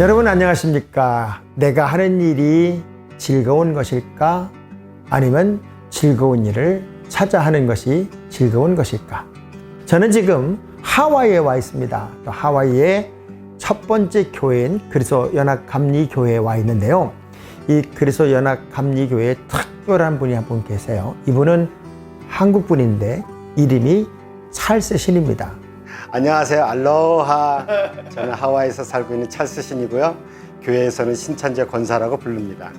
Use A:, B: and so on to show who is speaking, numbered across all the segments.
A: 여러분 안녕하십니까? 내가 하는 일이 즐거운 것일까? 아니면 즐거운 일을 찾아 하는 것이 즐거운 것일까? 저는 지금 하와이에 와 있습니다. 또 하와이의 첫 번째 교회인 그리스도 연합 감리 교회에 와 있는데요. 이 그리스도 연합 감리 교회에 특별한 분이 한 분 계세요. 이분은 한국 분인데 이름이 찰스 신입니다.
B: 안녕하세요. 알로하. 저는 하와이에서 살고 있는 찰스 신이고요. 교회에서는 신찬재 권사라고 부릅니다.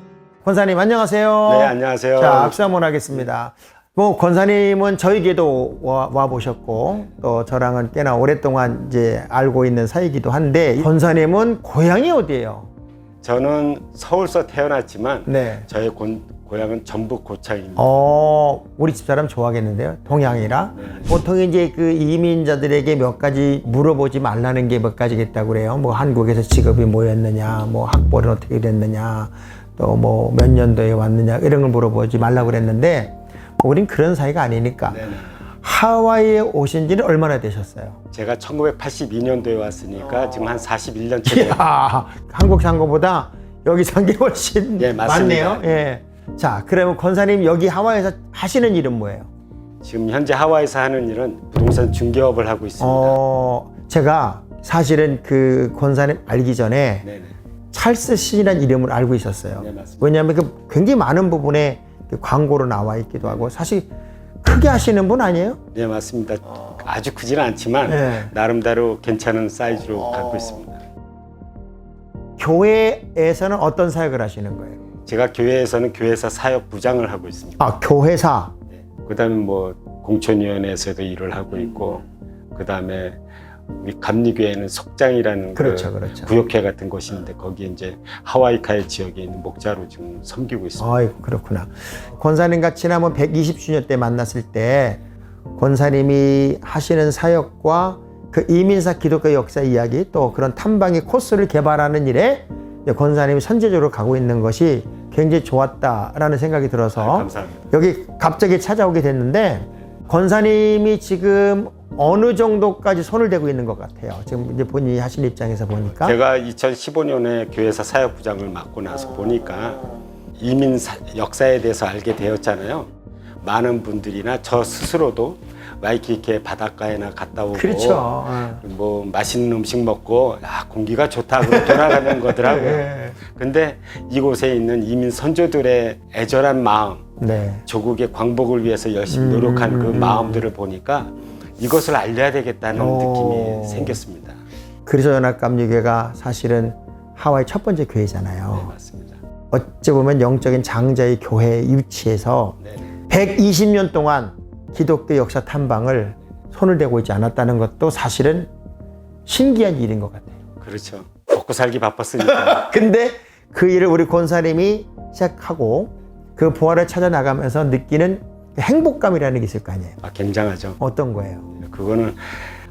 A: 권사님 안녕하세요.
B: 네, 안녕하세요.
A: 자, 악수 한번 하겠습니다. 뭐 권사님은 저에게도 와, 와 보셨고 또 저랑은 꽤나 오랫동안 이제 알고 있는 사이기도 한데 권사님은 고향이 어디예요?
B: 저는 서울서 태어났지만
A: 네.
B: 저의 고, 고향은 전북 고창입니다.
A: 어, 우리 집사람 좋아하겠는데요. 동양이라. 보통 이제 그 이민자들에게 몇 가지 물어보지 말라는 게 몇 가지겠다고 그래요. 뭐 한국에서 직업이 뭐였느냐, 뭐 학벌은 어떻게 됐느냐, 또 뭐 몇 년도에 왔느냐, 이런 걸 물어보지 말라고 그랬는데, 뭐 우린 그런 사이가 아니니까.
B: 네네.
A: 하와이에 오신 지는 얼마나 되셨어요?
B: 제가 1982년도에 왔으니까 지금 한 41년째 돼요.
A: 이야, 한국 산 거보다 여기 산 게 훨씬
B: 예, 맞습니다.
A: 많네요. 예. 자, 그러면 권사님 여기 하와이에서 하시는 일은 뭐예요?
B: 지금 현재 하와이에서 하는 일은 부동산 중개업을 하고 있습니다.
A: 어, 제가 사실은 그 권사님 알기 전에
B: 네네.
A: 찰스 씨라는 이름을 알고 있었어요.
B: 네, 맞습니다.
A: 왜냐하면 그 굉장히 많은 부분에 그 광고로 나와 있기도 하고 사실 크게 하시는 분 아니에요?
B: 네, 맞습니다. 아주 크지는 않지만
A: 네.
B: 나름대로 괜찮은 사이즈로 갖고 있습니다.
A: 교회에서는 어떤 사역을 하시는 거예요?
B: 제가 교회에서는 교회사 사역 부장을 하고 있습니다.
A: 아, 교회사.
B: 그다음에 뭐 공천위원회에서도 일을 하고 있고 그다음에 우리 감리교회는 속장이라는
A: 그렇죠,
B: 그
A: 그렇죠.
B: 구역회 같은 있는데 거기에 이제 하와이카이 지역에 있는 목자로 지금 섬기고 있습니다.
A: 아이 그렇구나. 권사님과 지난번 120주년 때 만났을 때 권사님이 하시는 사역과 그 이민사 기독교 역사 이야기 또 그런 탐방의 코스를 개발하는 일에 권사님이 선제적으로 가고 있는 것이 굉장히 좋았다라는 생각이 들어서
B: 아, 감사합니다.
A: 여기 갑자기 찾아오게 됐는데 권사님이 지금 어느 정도까지 손을 대고 있는 것 같아요. 지금 이제 본인이 하신 입장에서 보니까
B: 제가 2015년에 교회사 사역 부장을 맡고 나서 보니까 이민 사- 역사에 대해서 알게 되었잖아요. 많은 분들이나 저 스스로도 와이키키 바닷가에나 갔다 오고
A: 그렇죠. 어.
B: 뭐 맛있는 음식 먹고 아 공기가 좋다 고 돌아가는 거더라고요.
A: 예.
B: 근데 이곳에 있는 이민 선조들의 애절한 마음,
A: 네.
B: 조국의 광복을 위해서 열심히 노력한 그 마음들을 보니까 이것을 알려야 되겠다는
A: 오.
B: 느낌이 생겼습니다.
A: 그리스도 연합감리교회가 사실은 하와이 첫 번째
B: 네,
A: 교회잖아요.
B: 맞습니다.
A: 어찌 보면 영적인 장자의 교회에 위치해서
B: 네.
A: 120년 동안 기독교 역사 탐방을 손을 대고 있지 않았다는 것도 사실은 신기한 일인 것 같아요.
B: 그렇죠. 먹고 살기 바빴으니까.
A: 근데 그 일을 우리 권사님이 시작하고 그 부활을 찾아 나가면서 느끼는 행복감이라는 게 있을 거 아니에요.
B: 아, 굉장하죠.
A: 어떤 거예요?
B: 그거는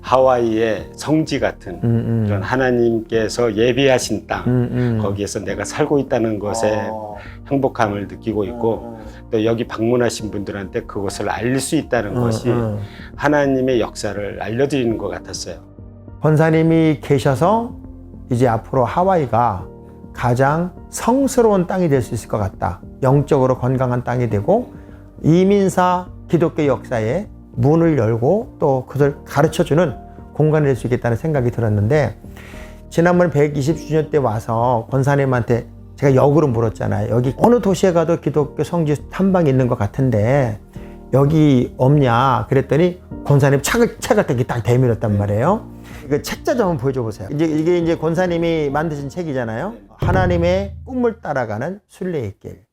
B: 하와이의 성지 같은
A: 음, 음.
B: 이런 하나님께서 예비하신 땅
A: 음, 음.
B: 거기에서 내가 살고 있다는 것에
A: 어.
B: 행복감을 느끼고 있고 또 여기 방문하신 분들한테 그것을 알릴 수 있다는 것이
A: 음, 음.
B: 하나님의 역사를 알려드리는 것 같았어요.
A: 권사님이 계셔서 이제 앞으로 하와이가 가장 성스러운 땅이 될 수 있을 것 같다. 영적으로 건강한 땅이 되고 이민사 기독교 역사에 문을 열고 또 그것을 가르쳐 주는 공간이 될 수 있겠다는 생각이 들었는데 지난번 120주년 때 와서 권사님한테 제가 역으로 물었잖아요. 여기 어느 도시에 가도 기독교 성지 탐방이 있는 것 같은데 여기 없냐 그랬더니 권사님 책을 책을 딱, 딱 대밀었단 말이에요. 이거 책자 좀 보여줘 보세요. 이제 이게 이제 권사님이 만드신 책이잖아요. 하나님의 꿈을 따라가는 순례의 길.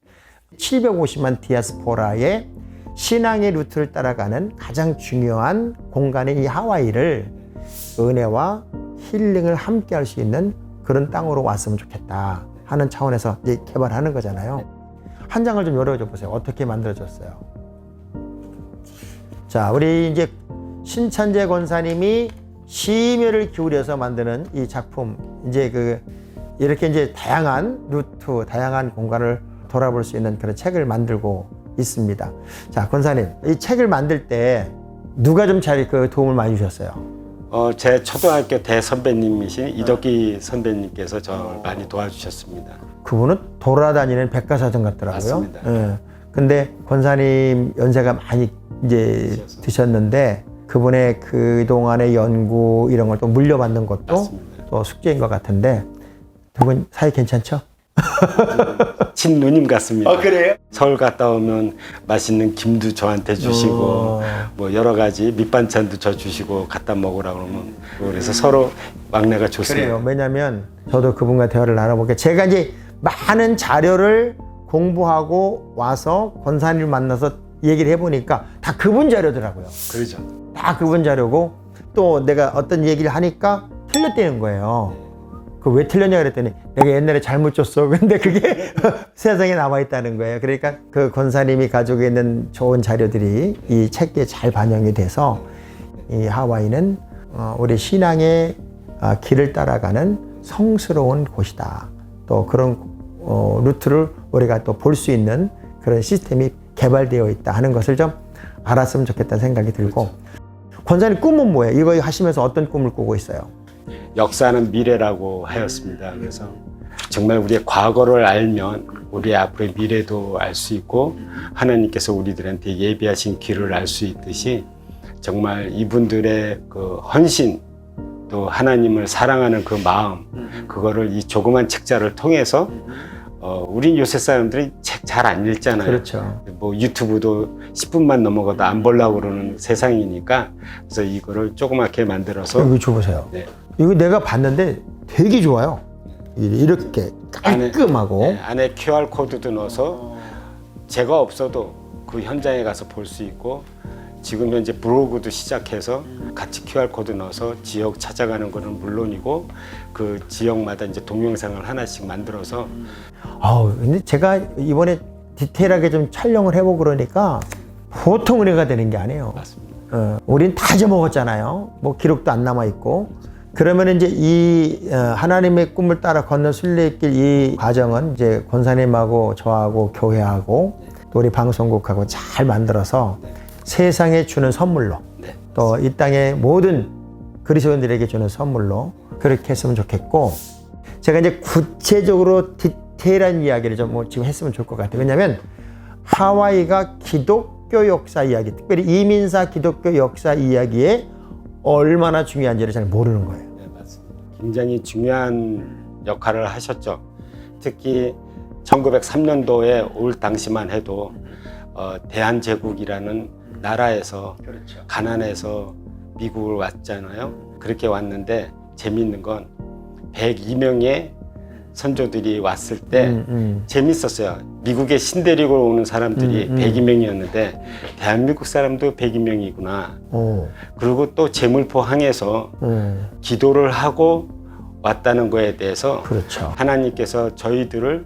A: 750만 디아스포라의 신앙의 루트를 따라가는 가장 중요한 공간인 이 하와이를 은혜와 힐링을 함께 할 수 있는 그런 땅으로 왔으면 좋겠다 하는 차원에서 이제 개발하는 거잖아요. 한 장을 좀 열어줘 보세요. 어떻게 만들어졌어요? 자, 우리 이제 신찬재 권사님이 심혈을 기울여서 만드는 이 작품, 이제 그 이렇게 이제 다양한 루트, 다양한 공간을 돌아볼 수 있는 그런 책을 만들고 있습니다. 자, 권사님, 이 책을 만들 때 누가 좀 잘 그 도움을 많이 주셨어요?
B: 어, 제 초등학교 대 선배님이신 이덕기 선배님께서 저를
A: 어.
B: 많이 도와주셨습니다.
A: 그분은 돌아다니는 백과사전 같더라고요.
B: 맞습니다.
A: 예. 근데 권사님 연세가 많이 이제 드셨는데 그분의 그 동안의 연구 이런 걸 또 물려받는 것도
B: 맞습니다.
A: 또 숙제인 것 같은데 두 분 사이 괜찮죠?
B: 친 누님 같습니다.
A: 그래요?
B: 서울 갔다 오면 맛있는 김도 저한테 주시고
A: 어.
B: 뭐 여러 가지 밑반찬도 저 주시고 갖다 먹으라 그러면 그래서 서로 막내가 좋습니다.
A: 그래요. 왜냐면 저도 그분과 대화를 나눠보게 제가 이제 많은 자료를 공부하고 와서 권사님을 만나서 얘기를 해보니까 다 그분 자료더라고요.
B: 그러죠.
A: 다 그분 자료고 또 내가 어떤 얘기를 하니까 틀렸다는 거예요. 그 왜 틀렸냐 그랬더니 내가 옛날에 잘못 줬어. 근데 그게 세상에 남아 있다는 거예요. 그러니까 그 권사님이 가지고 있는 좋은 자료들이 이 책에 잘 반영이 돼서 이 하와이는 어, 우리 신앙의 아, 길을 따라가는 성스러운 곳이다. 또 그런 어, 루트를 우리가 또 볼 수 있는 그런 시스템이 개발되어 있다 하는 것을 좀 알았으면 좋겠다는 생각이 들고 권사님 꿈은 뭐예요? 이거 하시면서 어떤 꿈을 꾸고 있어요?
B: 역사는 미래라고 하였습니다. 그래서 정말 우리의 과거를 알면 우리의 앞으로의 미래도 알 수 있고 하나님께서 우리들한테 예비하신 길을 알 수 있듯이 정말 이분들의 그 헌신 또 하나님을 사랑하는 그 마음 그거를 이 조그만 책자를 통해서 어, 우리 요새 사람들이 책 잘 안 읽잖아요.
A: 그렇죠.
B: 뭐 유튜브도 10분만 넘어가도 안 보려고 그러는 세상이니까 그래서 이거를 조그맣게 만들어서
A: 여기 줘보세요.
B: 네.
A: 이거 내가 봤는데 되게 좋아요. 이렇게 깔끔하고
B: 네, 안에 QR 코드도 넣어서 제가 없어도 그 현장에 가서 볼 수 있고 지금 현재 블로그도 시작해서 같이 QR 코드 넣어서 지역 찾아가는 거는 물론이고 그 지역마다 이제 동영상을 하나씩 만들어서
A: 아우 근데 제가 이번에 디테일하게 좀 촬영을 해보고 그러니까 보통 은혜가 되는 게 아니에요.
B: 맞습니다.
A: 어, 우린 다 잊어먹었잖아요. 뭐 기록도 안 남아 있고. 그러면 이제 이 어, 하나님의 꿈을 따라 걷는 순례길 이 과정은 이제 권사님하고 저하고 교회하고 또 우리 방송국하고 잘 만들어서 세상에 주는 선물로
B: 네.
A: 또이 땅의 모든 그리스도인들에게 주는 선물로 그렇게 했으면 좋겠고 제가 이제 구체적으로 디테일한 이야기를 좀 뭐 지금 했으면 좋을 것 같아요. 왜냐하면 하와이가 기독교 역사 이야기, 특별히 이민사 기독교 역사 이야기에 얼마나 중요한지를 잘 모르는 거예요.
B: 네, 맞습니다. 굉장히 중요한 역할을 하셨죠. 특히 1903년도에 올 당시만 해도 어, 대한제국이라는 나라에서 가난해서 미국을 왔잖아요. 그렇게 왔는데 재밌는 건 102명의 선조들이 왔을 때
A: 음, 음.
B: 재밌었어요. 미국에 신 데리고 오는 사람들이
A: 음, 음.
B: 102명이었는데 대한민국 사람도 102명이구나.
A: 오,
B: 그리고 또 제물포 항에서
A: 음,
B: 기도를 하고 왔다는 거에 대해서
A: 그렇죠.
B: 하나님께서 저희들을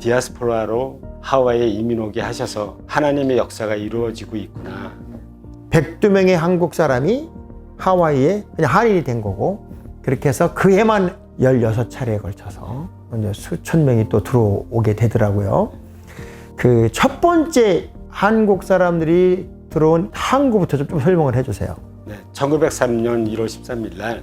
B: 디아스포라로 하와이에 이민 오게 하셔서 하나님의 역사가 이루어지고 있구나.
A: 102명의 한국 사람이 하와이에 그냥 한인이 된 거고 그렇게 해서 그 해만 16차례에 걸쳐서 이제 수천 명이 또 들어오게 되더라고요. 그 첫 번째 한국 사람들이 들어온 항구부터 좀, 좀 설명을 해주세요.
B: 네, 1903년 1월 13일 날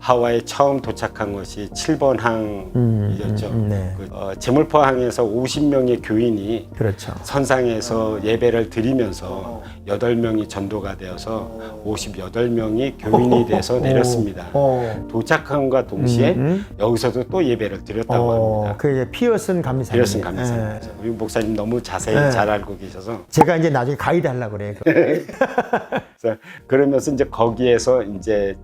B: 하와이에 처음 도착한 것이 7번 항이었죠.
A: 음, 음, 네.
B: 그, 어, 제물포 항에서 50명의 교인이
A: 그렇죠.
B: 선상에서 예배를 드리면서 8명이 전도가 되어서 58명이 교인이 돼서 내렸습니다.
A: 어,
B: 도착함과 동시에
A: 음,
B: 여기서도 또 예배를 드렸다고
A: 어,
B: 합니다.
A: 그 이제 피어슨 감사님.
B: 감사합니다.
A: 예.
B: 우리 목사님 너무 자세히
A: 네.
B: 잘 알고 계셔서
A: 제가 이제 나중에 가이드 하려고 그래요.
B: 그래서 그러면서 이제 거기에서 이제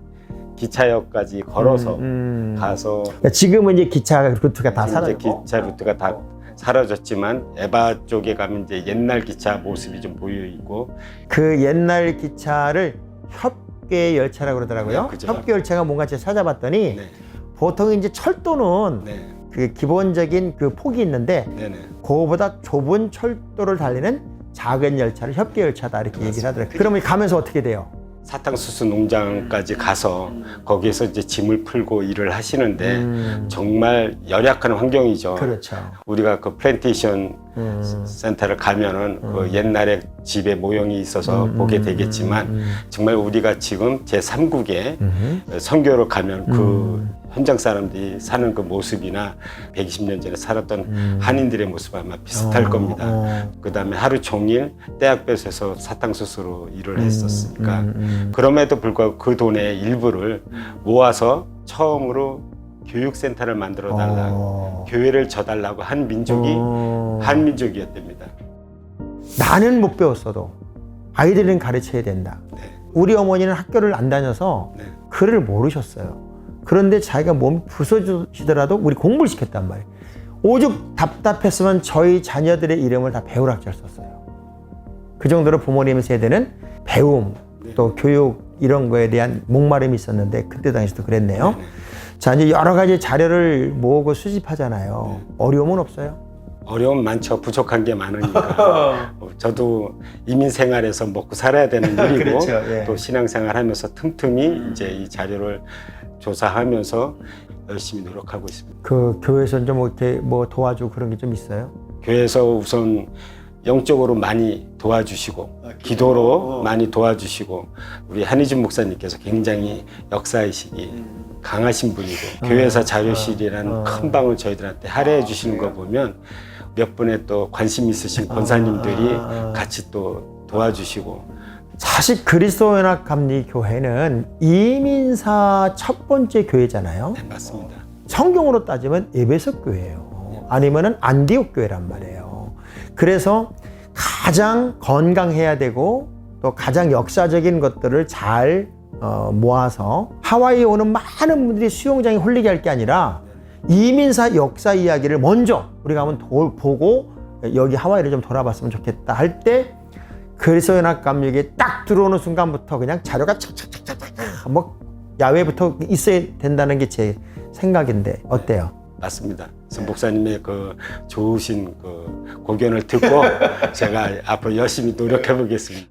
B: 기차역까지 걸어서
A: 음, 음.
B: 가서
A: 그러니까 지금은 이제 기차 루트가 다
B: 이제
A: 사라졌고
B: 기차 루트가 다 사라졌지만 에바 쪽에 가면 이제 옛날 기차 모습이 좀 보여 있고
A: 그 옛날 기차를 협계 열차라고 그러더라고요.
B: 네, 그죠.
A: 협계 열차가 뭔가 제가 찾아봤더니
B: 네,
A: 보통 이제 철도는
B: 네,
A: 그 기본적인 그 폭이 있는데
B: 네, 네.
A: 그거보다 좁은 철도를 달리는 작은 열차를 협계 열차다 이렇게 얘기를 하더라고요. 그러면 가면서 어떻게 돼요?
B: 사탕수수 농장까지 가서 거기에서 이제 짐을 풀고 일을 하시는데
A: 음.
B: 정말 열악한 환경이죠.
A: 그렇죠.
B: 우리가 그 플랜테이션
A: 음.
B: 센터를 가면은 그 옛날에 집에 모형이 있어서
A: 음,
B: 보게
A: 음,
B: 되겠지만
A: 음,
B: 정말 우리가 지금 제 3국에
A: 음.
B: 선교를 가면 그
A: 음.
B: 현장 사람들이 사는 그 모습이나 120년 전에 살았던
A: 음.
B: 한인들의 모습 아마 비슷할
A: 어,
B: 겁니다.
A: 어.
B: 그다음에 하루 종일 떼약볕에서 사탕수수로 일을 했었으니까
A: 음, 음.
B: 그럼에도 불구하고 그 돈의 일부를 모아서 처음으로 교육센터를 만들어 달라고
A: 어.
B: 교회를 져달라고 한 민족이
A: 어.
B: 한 민족이었답니다.
A: 나는 못 배웠어도 아이들은 가르쳐야 된다.
B: 네.
A: 우리 어머니는 학교를 안 다녀서
B: 네.
A: 글을 모르셨어요. 그런데 자기가 몸이 부서지더라도 우리 공부를 시켰단 말이에요. 오죽 답답했으면 저희 자녀들의 이름을 다 배우락잘 썼어요. 그 정도로 부모님 세대는 배움, 또 교육 이런 거에 대한 목마름이 있었는데 그때 당시도 그랬네요.
B: 네.
A: 자, 이제 여러 가지 자료를 모으고 수집하잖아요. 어려움은 없어요?
B: 어려움 많죠. 부족한 게 많으니까. 어, 저도 이민 생활에서 먹고 살아야 되는 일이고
A: 그렇죠, 예.
B: 또 신앙 생활 하면서 틈틈이 이제 이 자료를 조사하면서 열심히 노력하고 있습니다.
A: 그 교회에서 좀 이렇게 뭐 도와주고 그런 게 좀 있어요?
B: 교회에서 우선 영적으로 많이 도와주시고 기도로 많이 도와주시고 우리 한희준 목사님께서 굉장히 역사의식이 강하신 분이고 교회사 자료실이라는 큰 방을 저희들한테 할애해 주시는 거 보면 몇 분의 또 관심 있으신 권사님들이
A: 아.
B: 같이 또 도와주시고
A: 사실 그리스도 연합 감리 교회는 이민사 첫 번째 교회잖아요.
B: 네, 맞습니다.
A: 성경으로 따지면 에베소 교회예요. 아니면은 안디옥 교회란 말이에요. 그래서 가장 건강해야 되고 또 가장 역사적인 것들을 잘 어, 모아서 하와이에 오는 많은 분들이 수영장에 홀리게 할 게 아니라 이민사 역사 이야기를 먼저 우리가 한번 도- 보고 여기 하와이를 좀 돌아봤으면 좋겠다 할 때 그리스도 연합 감리교에 딱 들어오는 순간부터 그냥 자료가 착착착착착 뭐 야외부터 있어야 된다는 게 제 생각인데 어때요?
B: 맞습니다. 선 목사님의 그 좋으신 그 고견을 듣고 제가 앞으로 열심히 노력해 보겠습니다.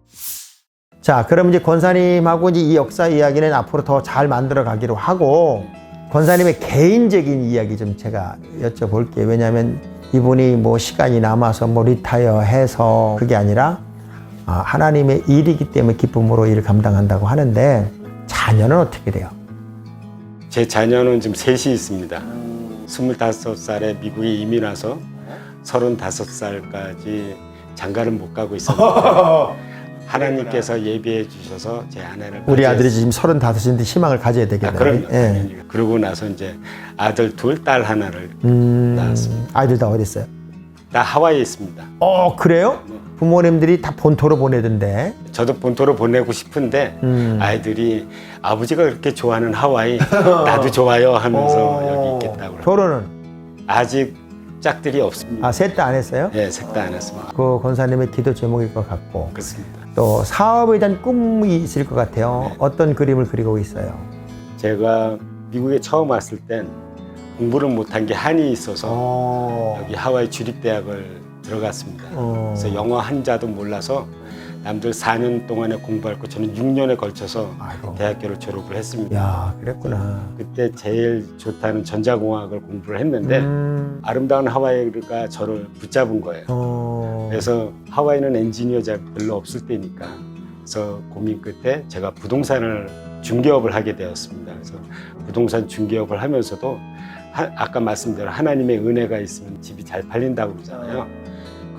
A: 자, 그럼 이제 권사님하고 이제 이 역사 이야기는 앞으로 더 잘 만들어 가기로 하고 권사님의 개인적인 이야기 좀 제가 여쭤볼게요. 왜냐하면 이분이 뭐 시간이 남아서 뭐 리타이어 해서 그게 아니라 아, 하나님의 일이기 때문에 기쁨으로 일을 감당한다고 하는데 자녀는 어떻게 돼요?
B: 제 자녀는 지금 셋이 있습니다. 25살에 미국에 이민 와서 35살까지 장가를 못 가고 있습니다. 하나님께서 예비해 주셔서 제 아내를
A: 우리 아들이 지금 서른다섯인데 희망을 가져야
B: 아,
A: 되겠네요.
B: 그럼요.
A: 예.
B: 당연히. 그러고 나서 이제 아들 둘, 딸 하나를
A: 음,
B: 낳았습니다.
A: 아이들 다 어디 있어요?
B: 다 하와이에 있습니다.
A: 어, 그래요? 부모님들이 다 본토로 보내던데.
B: 저도 본토로 보내고 싶은데
A: 음.
B: 아이들이 아버지가 그렇게 좋아하는 하와이 나도 좋아요 하면서 여기 있겠다고 그래요.
A: 결혼은
B: 아직 짝들이 없습니다.
A: 아, 셋 다 안 했어요?
B: 예, 색다 안 했습니다.
A: 그 권사님의 기도 제목일 것 같고
B: 그렇습니다.
A: 또 사업에 대한 꿈이 있을 것 같아요. 어떤 그림을 그리고 있어요?
B: 제가 미국에 처음 왔을 땐 공부를 못한 게 한이 있어서
A: 어.
B: 여기 하와이 주립대학을 들어갔습니다.
A: 어.
B: 그래서 영어 한자도 몰라서 남들 4년 동안에 공부할 거 저는 6년에 걸쳐서
A: 아이고.
B: 대학교를 졸업을 했습니다.
A: 야, 그랬구나.
B: 그때 제일 좋다는 전자공학을 공부를 했는데
A: 음.
B: 아름다운 하와이가 저를 붙잡은 거예요.
A: 어.
B: 그래서 하와이는 엔지니어자 별로 없을 때니까 그래서 고민 끝에 제가 부동산을 중개업을 하게 되었습니다. 그래서 부동산 중개업을 하면서도 하- 아까 말씀대로 하나님의 은혜가 있으면 집이 잘 팔린다고 그러잖아요.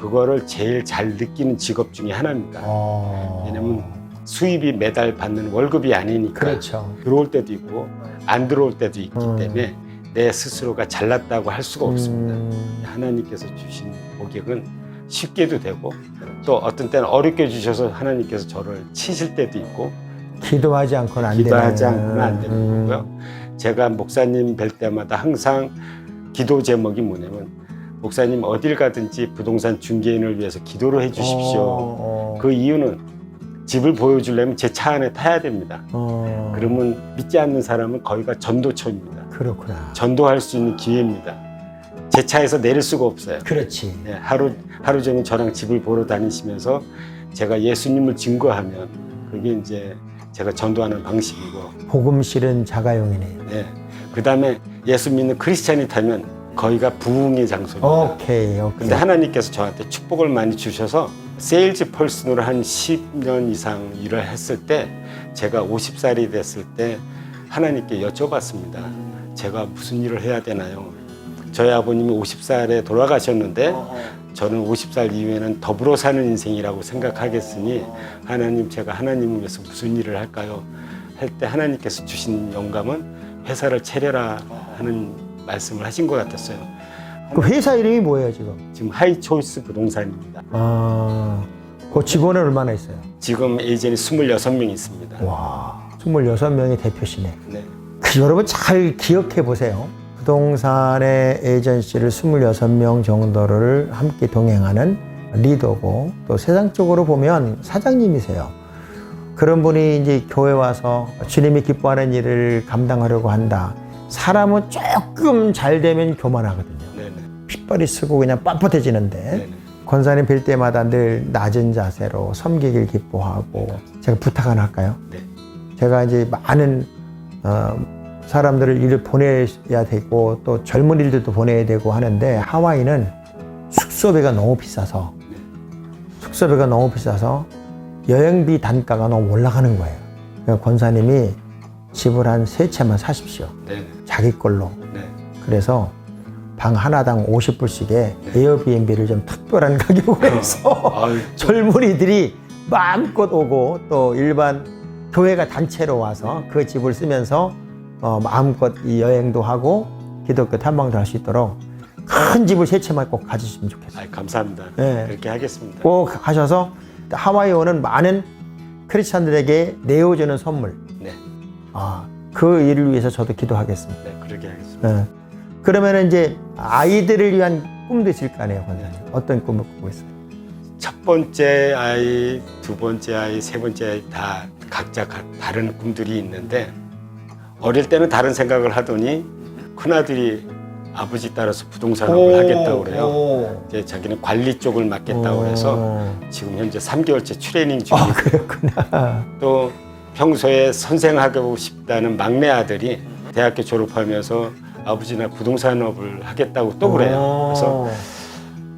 B: 그거를 제일 잘 느끼는 직업 중에 하나입니다.
A: 어.
B: 왜냐면 수입이 매달 받는 월급이 아니니까
A: 그렇죠.
B: 들어올 때도 있고 안 들어올 때도 있기
A: 음.
B: 때문에 내 스스로가 잘났다고 할 수가 없습니다.
A: 음.
B: 하나님께서 주신 고객은 쉽게도 되고 또 어떤 때는 어렵게 주셔서 하나님께서 저를 치실 때도 있고
A: 기도하지 않고는 안 되는.
B: 기도하지 않고는 안 되는
A: 음.
B: 거고요. 제가 목사님 뵐 때마다 항상 기도 제목이 뭐냐면 목사님 어딜 가든지 부동산 중개인을 위해서 기도를 해주십시오.
A: 어.
B: 그 이유는 집을 보여주려면 제 차 안에 타야 됩니다.
A: 어.
B: 그러면 믿지 않는 사람은 거기가 전도처입니다.
A: 그렇구나.
B: 전도할 수 있는 기회입니다. 제 차에서 내릴 수가 없어요.
A: 그렇지.
B: 네, 하루 하루 종일 저랑 집을 보러 다니시면서 제가 예수님을 증거하면 그게 이제 제가 전도하는 방식이고
A: 복음 실은 자가용이네요.
B: 네. 그다음에 예수 믿는 크리스찬이 타면 거기가 부흥의 장소입니다.
A: 오케이, 오케이.
B: 근데 하나님께서 저한테 축복을 많이 주셔서 세일즈 펄슨으로 한 10년 이상 일을 했을 때 제가 50살이 됐을 때 하나님께 여쭤봤습니다. 제가 무슨 일을 해야 되나요? 저희 아버님이 50살에 돌아가셨는데 저는 50살 이후에는 더불어 사는 인생이라고 생각하겠으니 하나님 제가 하나님을 위해서 무슨 일을 할까요? 할 때 하나님께서 주신 영감은 회사를 차려라 하는 말씀을 하신 것 같았어요.
A: 그 회사 이름이 뭐예요, 지금?
B: 지금 하이초이스 부동산입니다.
A: 아, 그 직원은 얼마나 있어요?
B: 지금 에이전이 26명 있습니다.
A: 와, 26명의 대표시네.
B: 네.
A: 그 여러분 잘 기억해 보세요. 부동산의 에이전시를 26명 정도를 함께 동행하는 리더고 또 세상적으로 보면 사장님이세요. 그런 분이 이제 교회 와서 주님이 기뻐하는 일을 감당하려고 한다. 사람은 조금 잘 되면 교만하거든요.
B: 네네.
A: 핏발이 쓰고 그냥 빳빳해지는데
B: 네네.
A: 권사님 뵐 때마다 늘 낮은 자세로 섬기길 기뻐하고 제가 부탁 하나 할까요?
B: 네.
A: 제가 이제 많은 어, 사람들을 일을 보내야 되고 또 젊은 일들도 보내야 되고 하는데 하와이는 숙소비가 너무 비싸서 숙소비가 너무 비싸서 여행비 단가가 너무 올라가는 거예요. 그래서 권사님이 집을 한 세 채만 사십시오.
B: 네네.
A: 자기 걸로.
B: 네.
A: 그래서 방 하나당 50불씩에 에어비앤비를 좀 특별한 가격으로 해서 젊은이들이 마음껏 오고 또 일반 교회가 단체로 와서 그 집을 쓰면서 어, 마음껏 이 여행도 하고 기독교 탐방도 할 수 있도록 큰 집을 세 채만 꼭 가지시면 좋겠어요.
B: 아유, 감사합니다.
A: 네.
B: 그렇게 하겠습니다.
A: 꼭 가셔서 하와이 오는 많은 크리스찬들에게 내어주는 선물.
B: 네.
A: 아, 그 일을 위해서 저도 기도하겠습니다.
B: 네, 그렇게 하겠습니다.
A: 예. 그러면 이제 아이들을 위한 꿈도 있을 거 아니에요, 권사님. 어떤 꿈을 꾸고 있어요?
B: 첫 번째 아이, 두 번째 아이, 세 번째 아이 다 각자 가- 다른 꿈들이 있는데 어릴 때는 다른 생각을 하더니 큰아들이 아버지 따라서 부동산업을 하겠다고 그래요. 이제 자기는 관리 쪽을 맡겠다고 그래서
A: 어.
B: 지금 현재 3개월째 트레이닝 중이고
A: 아, 그렇구나.
B: 또 평소에 선생하고 싶다는 막내 아들이 대학교 졸업하면서 아버지나 부동산업을 하겠다고 또 그래요. 그래서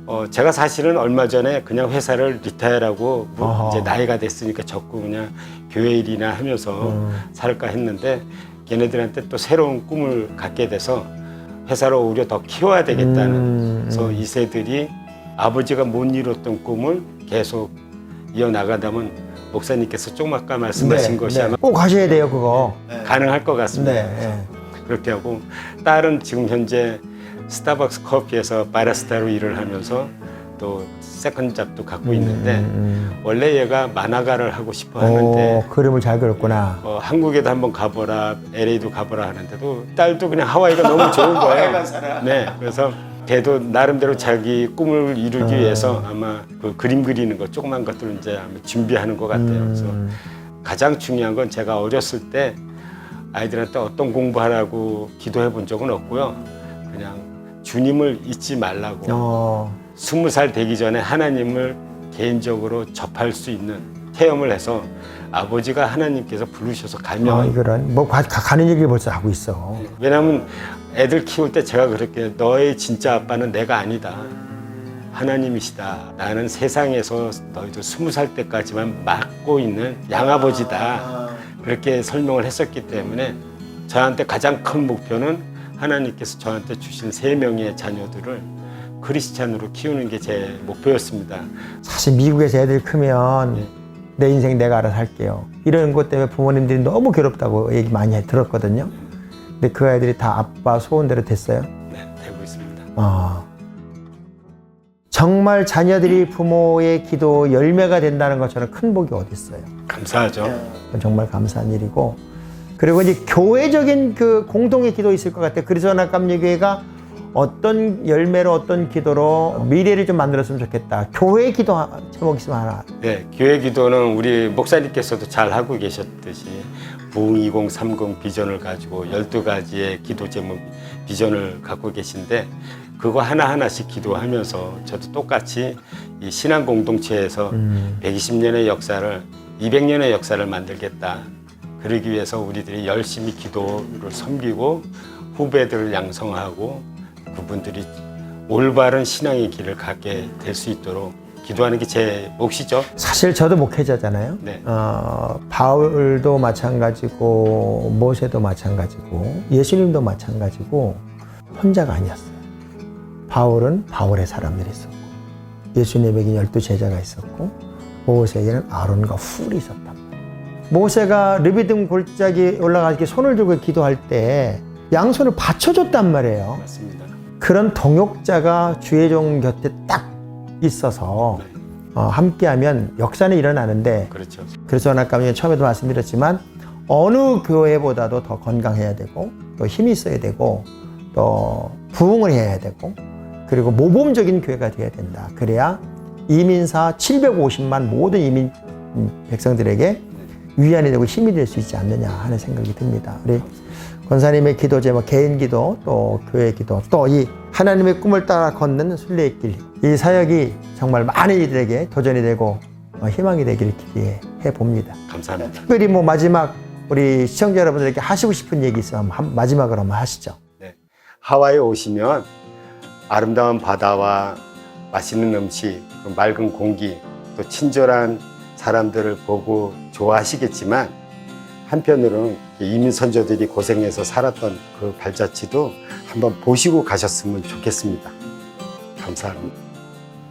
B: 어, 제가 사실은 얼마 전에 그냥 회사를 리타이어라고 뭐. 이제 나이가 됐으니까 적고 그냥 교회 일이나 하면서
A: 음.
B: 살까 했는데 걔네들한테 또 새로운 꿈을 갖게 돼서 회사를 오히려 더 키워야 되겠다는
A: 음,
B: 그래서 이 세들이 아버지가 못 이뤘던 꿈을 계속 이어나가다면 목사님께서 조금 아까 말씀하신 것이 아마
A: 꼭 하셔야 돼요, 그거.
B: 가능할 것 같습니다.
A: 네.
B: 그렇게 하고 딸은 지금 현재 스타벅스 커피에서 바리스타로 일을 하면서 또 세컨 잡도 갖고 있는데
A: 음,
B: 원래 얘가 만화가를 하고 싶어
A: 음.
B: 하는데
A: 오, 그림을 잘 그렸구나.
B: 어, 한국에도 한번 가보라 LA도 가보라 하는데도 딸도 그냥 하와이가 너무 좋은 거예요. 네, 그래서 걔도 나름대로 자기 꿈을 이루기
A: 음.
B: 위해서 아마 그 그림 그리는 거 조그만 것들 이제 아마 준비하는 것 같아요. 그래서
A: 음,
B: 가장 중요한 건 제가 어렸을 때 아이들한테 어떤 공부하라고 기도해 본 적은 없고요. 그냥 주님을 잊지 말라고.
A: 어,
B: 스무 살 되기 전에 하나님을 개인적으로 접할 수 있는 체험을 해서 아버지가 하나님께서 부르셔서
A: 어,
B: 가면
A: 이거는 뭐 가, 가- 가는 얘기 벌써 하고 있어.
B: 왜냐하면 애들 키울 때 제가 그렇게 너의 진짜 아빠는 내가 아니다. 하나님이시다. 나는 세상에서 너희들 스무 살 때까지만 맡고 있는 양아버지다. 그렇게 설명을 했었기 때문에 저한테 가장 큰 목표는 하나님께서 저한테 주신 세 명의 자녀들을 크리스찬으로 키우는 게 제 목표였습니다.
A: 사실 미국에서 애들 크면
B: 네.
A: 내 인생 내가 알아서 할게요. 이런 것 때문에 부모님들이 너무 괴롭다고 얘기 많이 해- 들었거든요. 근데 그 아이들이 다 아빠 소원대로 됐어요.
B: 네, 되고 있습니다.
A: 아. 정말 자녀들이 부모의 기도 열매가 된다는 것처럼 큰 복이 어디 있어요?
B: 감사하죠.
A: 그건 정말 감사한 일이고 그리고 이제 교회적인 그 공동의 기도 있을 것 같아요. 그리스도나 깜리교회가 어떤 열매로 어떤 기도로 미래를 좀 만들었으면 좋겠다. 교회 기도 하- 제목 있으면 하나.
B: 네, 교회 기도는 우리 목사님께서도 잘 하고 계셨듯이 부흥 2030 비전을 가지고 12가지의 기도 제목 비전을 갖고 계신데 그거 하나하나씩 기도하면서 저도 똑같이 이 신앙 공동체에서 120년의 역사를 200년의 역사를 만들겠다. 그러기 위해서 우리들이 열심히 기도를 섬기고 후배들을 양성하고 그분들이 올바른 신앙의 길을 갖게 될 수 있도록 기도하는 게 제 몫이죠.
A: 사실 저도 목회자잖아요.
B: 네.
A: 어, 바울도 마찬가지고 모세도 마찬가지고 예수님도 마찬가지고 혼자가 아니었어요. 바울은 바울의 사람들이 있었고 예수님에게 열두 제자가 있었고 모세에게는 아론과 훌이 있었단 말이에요. 모세가 르비dim 골짜기 올라가서 손을 들고 기도할 때 양손을 받쳐줬단 말이에요.
B: 맞습니다.
A: 그런 동역자가 주의 종 곁에 딱 있어서 어, 함께하면 역사는 일어나는데
B: 그렇죠.
A: 그래서 아까 처음에도 말씀드렸지만 어느 교회보다도 더 건강해야 되고 또 힘이 있어야 되고 또 부흥을 해야 되고 그리고 모범적인 교회가 되어야 된다. 그래야 이민사 750만 모든 이민 백성들에게 위안이 되고 힘이 될 수 있지 않느냐 하는 생각이 듭니다. 우리 권사님의 기도 제목 개인 기도 또 교회 기도 또이 하나님의 꿈을 따라 걷는 순례의 길 이 사역이 정말 많은 이들에게 도전이 되고 어, 희망이 되길 기대해 봅니다.
B: 감사합니다.
A: 특별히 뭐 마지막 우리 시청자 여러분들에게 하시고 싶은 얘기 있으면 한- 마지막으로 한번 하시죠.
B: 네. 하와이에 오시면 아름다운 바다와 맛있는 음식, 그 맑은 공기, 또 친절한 사람들을 보고 좋아하시겠지만 한편으로는 이민 선조들이 고생해서 살았던 그 발자취도 한번 보시고 가셨으면 좋겠습니다. 감사합니다.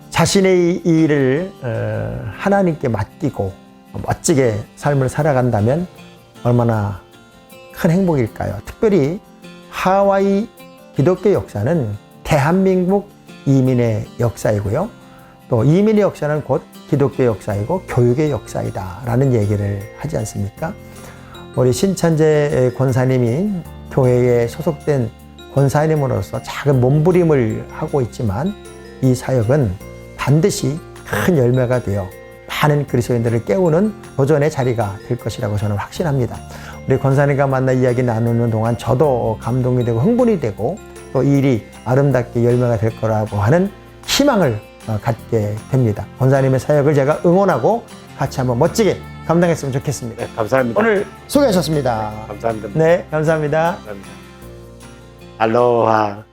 A: 자신의 이 일을 어, 하나님께 맡기고 멋지게 삶을 살아간다면 얼마나 큰 행복일까요? 특별히 하와이 기독교 역사는 대한민국 이민의 역사이고요. 또 이민의 역사는 곧 기독교 역사이고 교육의 역사이다라는 얘기를 하지 않습니까? 우리 신찬재 권사님이 교회에 소속된 권사님으로서 작은 몸부림을 하고 있지만 이 사역은 반드시 큰 열매가 되어 많은 그리스도인들을 깨우는 도전의 자리가 될 것이라고 저는 확신합니다. 우리 권사님과 만나 이야기 나누는 동안 저도 감동이 되고 흥분이 되고 또 이 일이 아름답게 열매가 될 거라고 하는 희망을 어, 갖게 됩니다. 권사님의 사역을 제가 응원하고 같이 한번 멋지게 감당했으면 좋겠습니다.
B: 네, 감사합니다.
A: 오늘 수고하셨습니다.
B: 감사합니다.
A: 네, 감사합니다.
B: 감사합니다. 알로하.